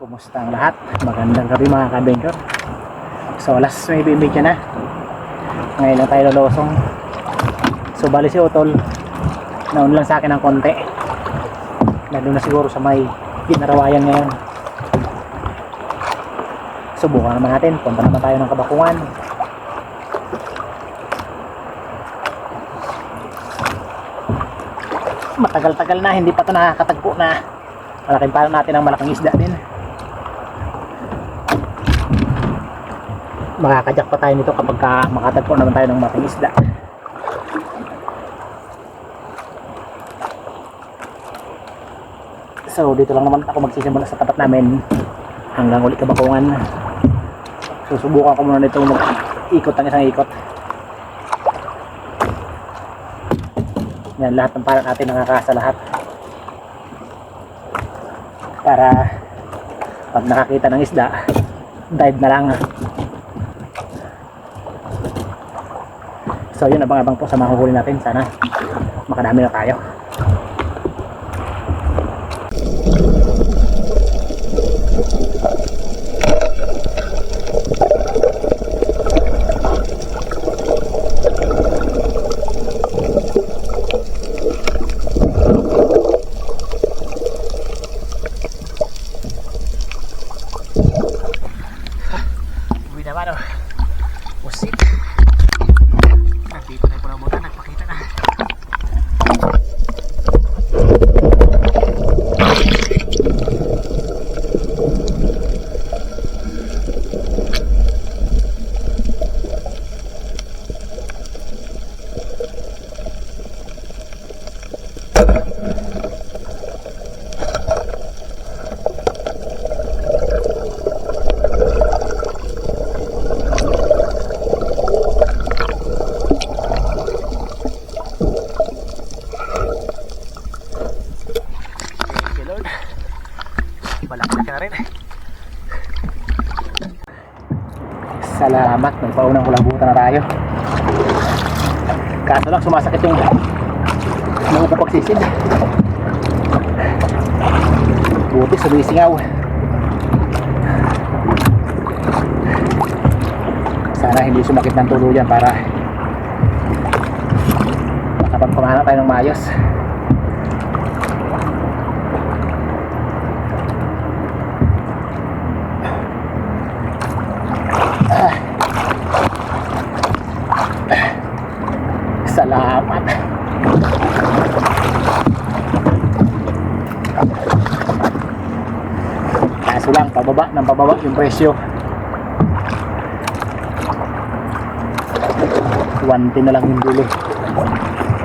Kumusta ang lahat? Magandang gabi mga ka-adventure. So alas may bimidya na. Ngayon lang tayo lulosong. So bali si Utol. Naun lang sa akin ng konti. Nandun na siguro sa may ginarawayan ngayon. Subukan naman natin. Punta naman tayo ng kabakungan. Matagal-tagal na. Hindi pa ito nakakatagpo na. Malaking parang natin ang malaking isda din. Makakajak pa tayo nito kapag ka makatagpo naman tayo ng mating isda. So dito lang naman ako. Magsisimula sa tapat namin. Hanggang ulit kabakungan. Susubukan ko muna nito mag ikot ang isang ikot. Yan lahat ng parang natin nakakasa lahat. Para pag nakakita ng isda dive na lang So yun, abang-abang po sa mahuhuli natin. Sana makadami na tayo. Uwi naman oh. Pusit. Nandito na yung punamutan, nagpakita na. Thank you Lord. Malaki ka na rin. Salamat, may paunang kulabutan na tayo. Kaso lang sumasakit yung mga ko pagsisid. Buti sumisingaw. Sana hindi sumakit ng tuluyan para makapagpamana tayo ng maayos. Salamat. Kaso lang, pababa ng pababa yung presyo. 110 na lang yung bili.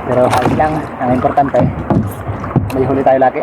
Pero hali lang, ang importante, may huli tayo lagi.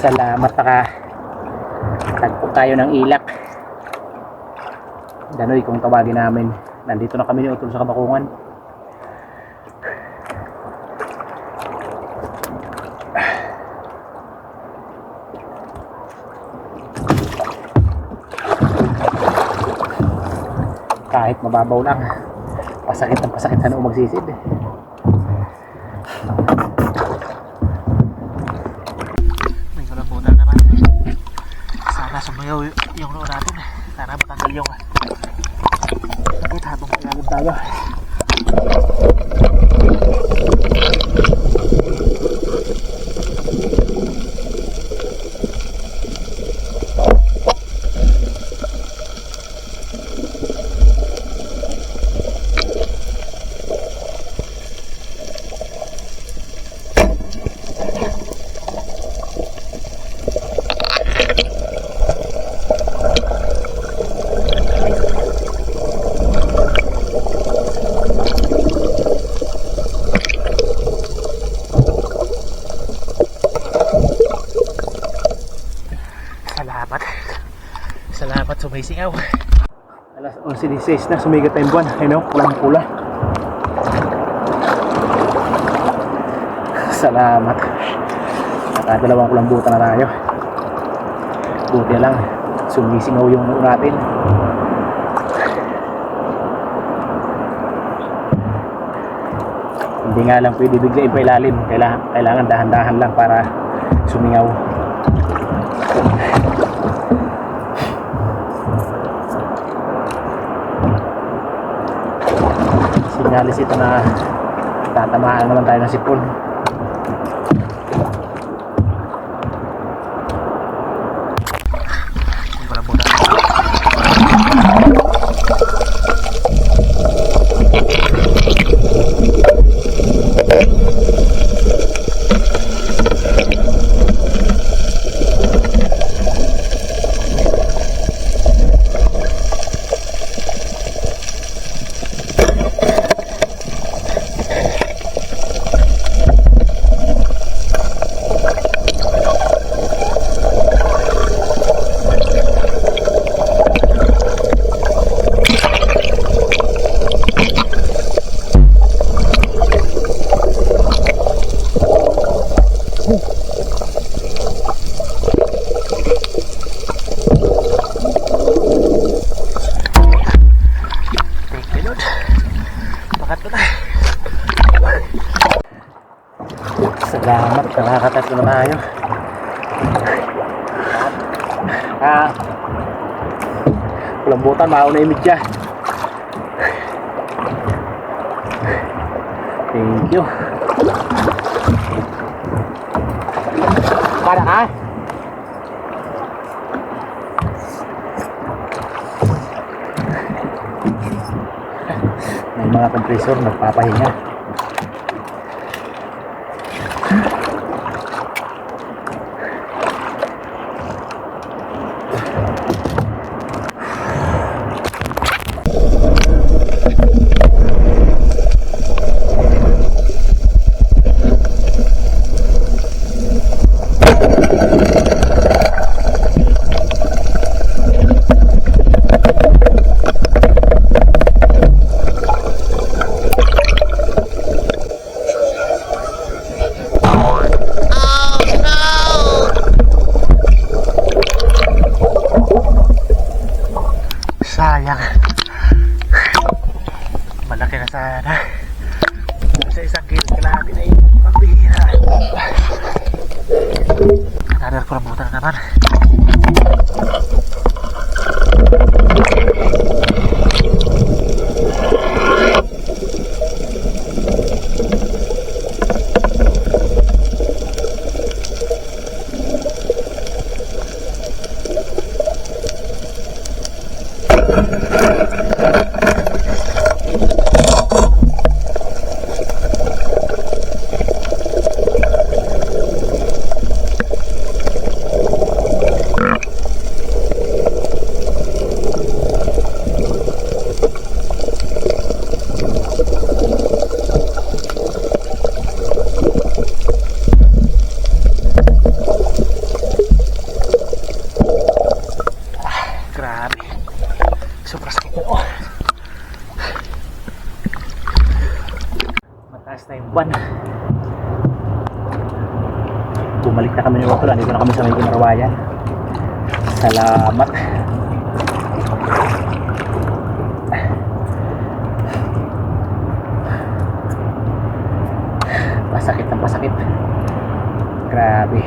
Salamat naka tagpo tayo ng ilak. Danoy kung tawagin namin. Nandito na kami ni Utol sa Kabakungan. Kahit mababaw lang. Pasakit ang pasakit sa noo magsisid. May kulaputan naman. Y- yung noo natin. Sana matanggal yung sakit habang pinagod tayo. Sumisingaw. Alas 11.16 na, sumigat na yung buwan. Ayun o, pulang pula. Salamat. Nakadalawang kulang buta na tayo. Buti lang, sumisingaw yung noo natin. Hindi nga lang pwede bigla pa ilalim. Kailangan, kailangan dahan-dahan lang para sumingaw. Sinyalis ito na tatamaan naman tayo ng sipon. Wala muna. Thank you, Lord. Makat na. Salamat, nakakatatlo na tayo. Ah, kulambutan, mauna yung midya. Thank you. Para ka? May mga kompresor nagpapahinga. Bumalik na kami ni Otol. Andito na kami sa may Ginarawayan. Salamat. Pasakit ang pasakit. Grabe.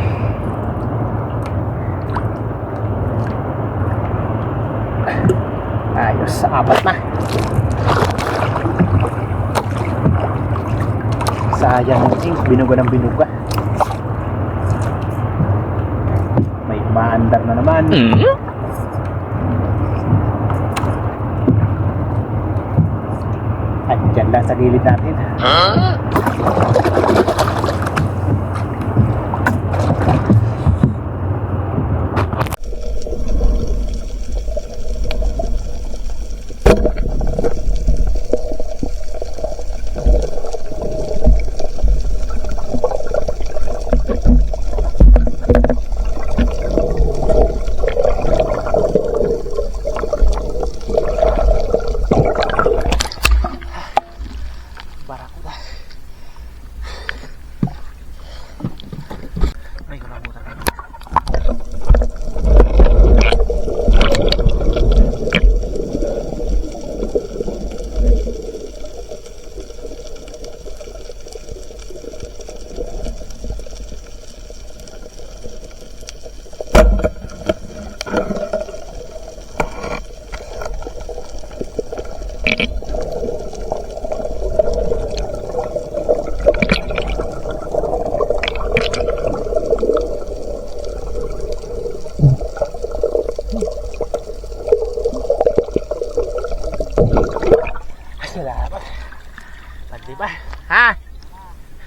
Ayos, apat na. Sayang binuga ng binuga. May maandar na naman. At dyan lang sa gilid natin. Barakuda. Salamat. Panliba. Ha?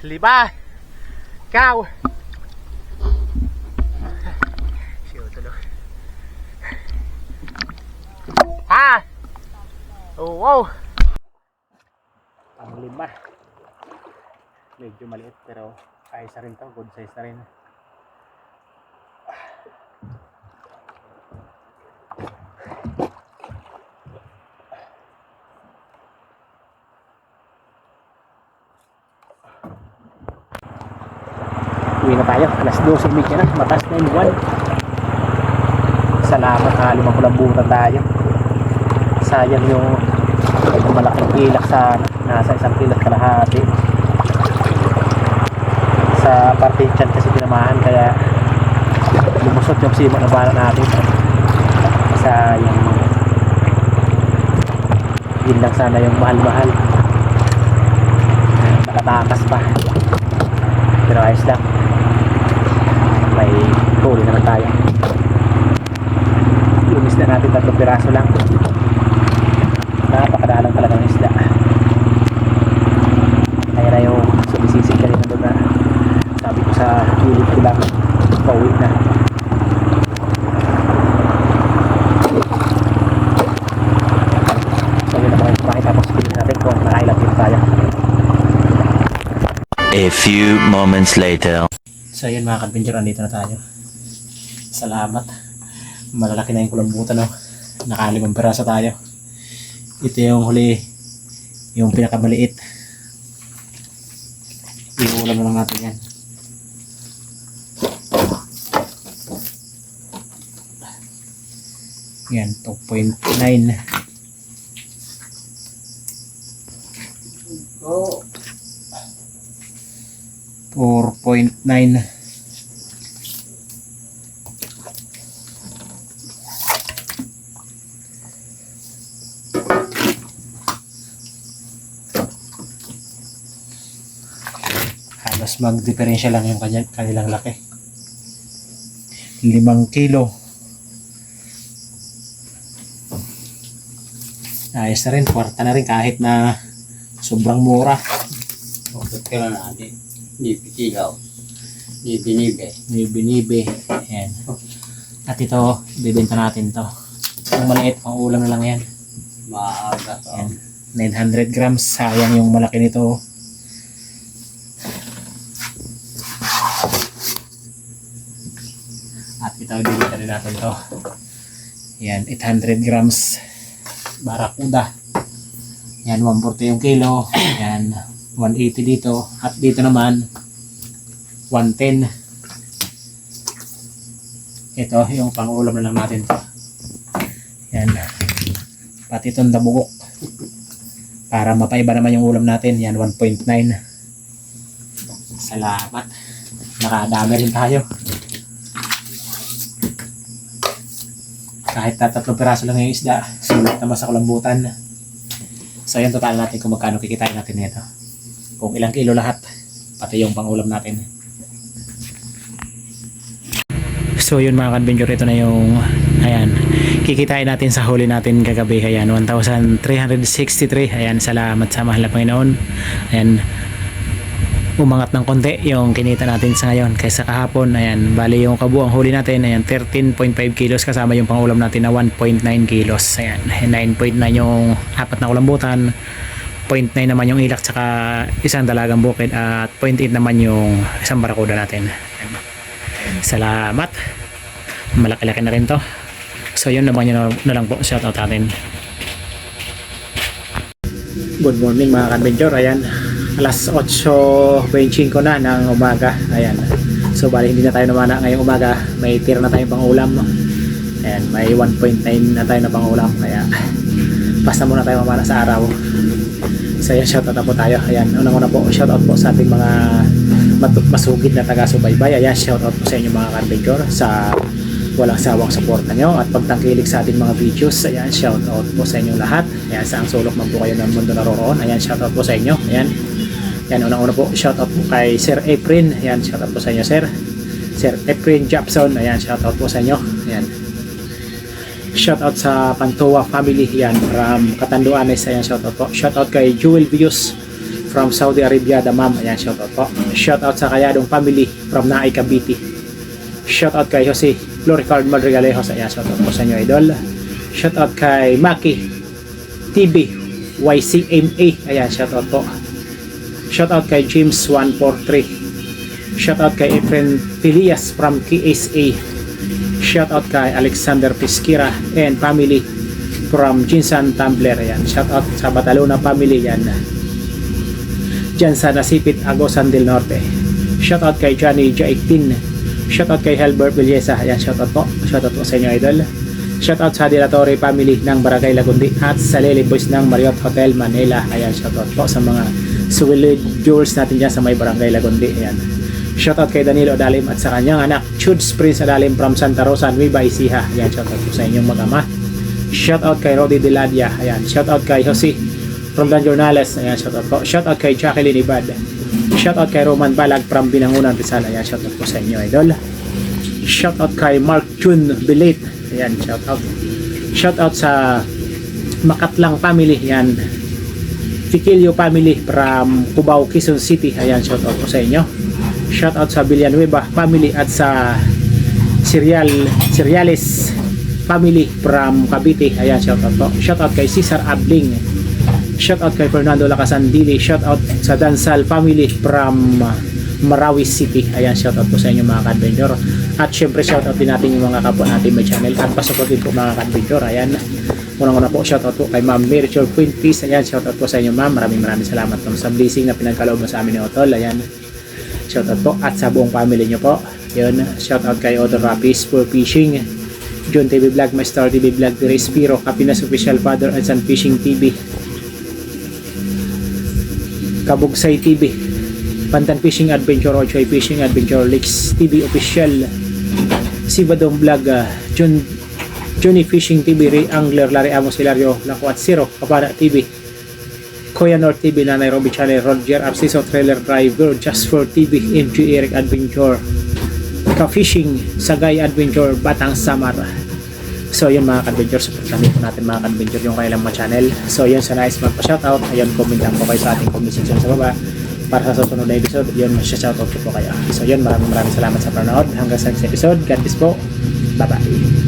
Liba. Ikaw. Medyo maliit pero ayos na rin to. Good size na rin. Uwi na tayo. Alas 12.30 na. Matas na yung buwan. Salamat ha. Limang kulambutan tayo. Sayang yung malaking kilak sa nasa isang kilak kalahati. Sa parte dyan kasi tinamahan kaya lumusot yung sima na bala natin. Sayang. Yun lang sana yung mahal-mahal. Nakatakas pa. Pero ayos lang may huli naman tayo yung isda natin tatlong piraso lang napakadalang talagang isda kaya na yung sumisisig kanina doon na sabi ko sa gilid ko lang pauwi na so yun naman makita ko sa gilid natin kung nakailang din tayo A few moments later. So yun mga kadventure, andito na tayo. Salamat. Malalaki na yung kulambutan, no? Nakalimang piraso tayo. Ito yung huli, yung pinakamaliit. Iulam na lang natin yan. Yan, 2.9. Oo. 4.9 halos magdiferensya lang yung kanilang laki limang kilo ayos na rin kwarta na rin kahit na sobrang mura Bakit ka na natin? Hindi pitigaw. Hindi binibe. may binibe yan at ito bibenta natin to yung maliit pang ulam na lang yan Maaga to. Yan. 900 grams. Sayang yung malaki nito. At ito, dito rin natin to. Yan, 800 grams. Barakuda. Yan, 140 yung kilo. Yan, 180 dito. At dito naman, 110. Ito, yung pang-ulam na lang natin to. Yan. Pati itong dabugok. Para mapaiba naman yung ulam natin. Yan, 1.9. Salamat. Nakadami rin tayo. Kahit tatlong piraso lang yung isda, sulit naman sa kulambutan. So, yan total natin kung magkano kikitain natin nito. Kung ilang kilo lahat, pati yung pangulam natin. So, yun mga kadventure, ito na yung, ayan, kikitain natin sa huli natin kagabi. Ayan, 1,363. Ayan, salamat sa mahal na Panginoon. Ayan, umangat ng konti yung kinita natin sa ngayon kaysa kahapon. Ayan bali yung kabuang huli natin ayan 13.5 kilos kasama yung pangulam natin na 1.9 kilos. Ayan 9.9 yung apat na kulambutan 0.9 naman yung ilak tsaka isang dalagang bukid at 0.8 naman yung isang barakuda natin. Salamat. Malaki-laki na rin to. So yun naman yun na lang po. Shout out natin. Good morning mga ka-adventure. Ayan, alas 8.25 na ng umaga. Ayan. So bali hindi na tayo namana ngayong umaga. May tira na tayong pang ulam. Ayan, may 1.9 na tayo na pang ulam. Kaya basta muna tayo mamana sa araw. So ayan, shoutout na po tayo. Ayan, unang-una po, shoutout po sa ating mga masugid na taga-subaybay. Ayan, shoutout po sa inyo mga ka-adventure sa walang sawang suporta nyo at pagtangkilik sa ating mga videos. Ayan, shout out po sa inyong lahat. Ayan, sa ang sulok man po kayo ng mundo naroroon. Ayan, shout out po sa inyo. Ayan, Ayan unang-una po, shout out po kay Sir Efren. Ayan, shout out po sa inyo, Sir. Sir Efren Japson. Ayan, shout out po sa inyo. Ayan. Shout out sa Pantoa family. Ayan, from Catanduanes. Ayan, shout out po. Shout out kay Jewel Views from Saudi Arabia, Damam. Ayan, shout out po. Shout out sa Kayadong family from Naay Cavite. Shout out kay Jose Floricard Madrigalejos. Ayan, shout out po sa inyo, idol. Shout out kay Maki TV YCMA. Ayan, shout out po. Shout out kay James 143. Shout out kay Efren Filias from KSA. Shout out kay Alexander Pisquira and family from Jinsan Tumbler. Ayan, shout out sa Batalona family yan. Diyan sa Nasipit, Agosan del Norte. Shout out kay Johnny Jaitin. Shout out kay Helbert Villesa. Ayan, shout out po. Shout out po sa inyo, idol. Shout out sa Dilatore family ng Barangay Lagundi at sa Lily Boys ng Marriott Hotel Manila. Ayan, shout out po sa mga suwilid jewels natin dyan sa may Barangay Lagundi. Ayan. Shout out kay Danilo Adalim at sa kanyang anak, Chuds Prince Adalim from Santa Rosa, Nueva Ecija. Ayan, shout out po sa inyong mag-ama. Shout out kay Rodi Deladia. Ayan, shout out kay Jose from Dan Jornales. Ayan, shout out po. Shout out kay Jacqueline Ibad. Shout out kay Roman Balag from Binangunan Rizal. Ayan, shout out po sa inyo, idol. Shout out kay Mark Jun Bilit. Ayan, shout out. Shout out sa Makatlang family. Ayan. Fikilio family from Cubao, Quezon City. Ayan, shout out po sa inyo. Shout out sa Villanueva family at sa Serial Seriales family from Cavite. Ayan, shout out po. Shout out kay Cesar Abling. Shout out kay Fernando Lacasandili. Shout out sa Dansal family from Marawi City. Ayan, shout out po sa inyo mga ka-adventure. At syempre shout out din natin yung mga kapwa natin may channel at pasupport din po mga ka-adventure. Ayan. Unang-una po, shout out po kay Ma'am Merichel Quintis. Ayan, shout out po sa inyo ma'am. Maraming maraming salamat po sa blessing na pinagkaloob mo sa amin ni Otol. Ayan. Shout out po at sa buong family nyo po. Yun, shout out kay Otto Rapis for fishing. John TV Vlog, Master TV Vlog, The Respiro, Happiness Official Father and Son Fishing TV. Kabugsay TV, Pantan Fishing Adventure, Ochoy Fishing Adventure, Lakes TV Official, Sibadong Vlog, ah, John Johnny Fishing TV, Ray Angler, Larry Amos Hilario, Lakuat Zero, Kapana TV, Koya North TV na Nairobi Channel, Roger Arciso Trailer Driver, Just for TV, MG Eric Adventure, Ka-Fishing, Sagay Adventure, Batang Samar. So yun mga ka-adventure, supportan din po natin mga ka-adventure yung kailang mga channel. So yun sa nice magpa-shoutout, ayun comment lang po kayo sa ating comment section sa baba para sa susunod na episode, yun masya-shoutout ko po kayo. So yun, maraming maraming salamat sa panonood. Hanggang sa next episode, God bless po. Bye-bye.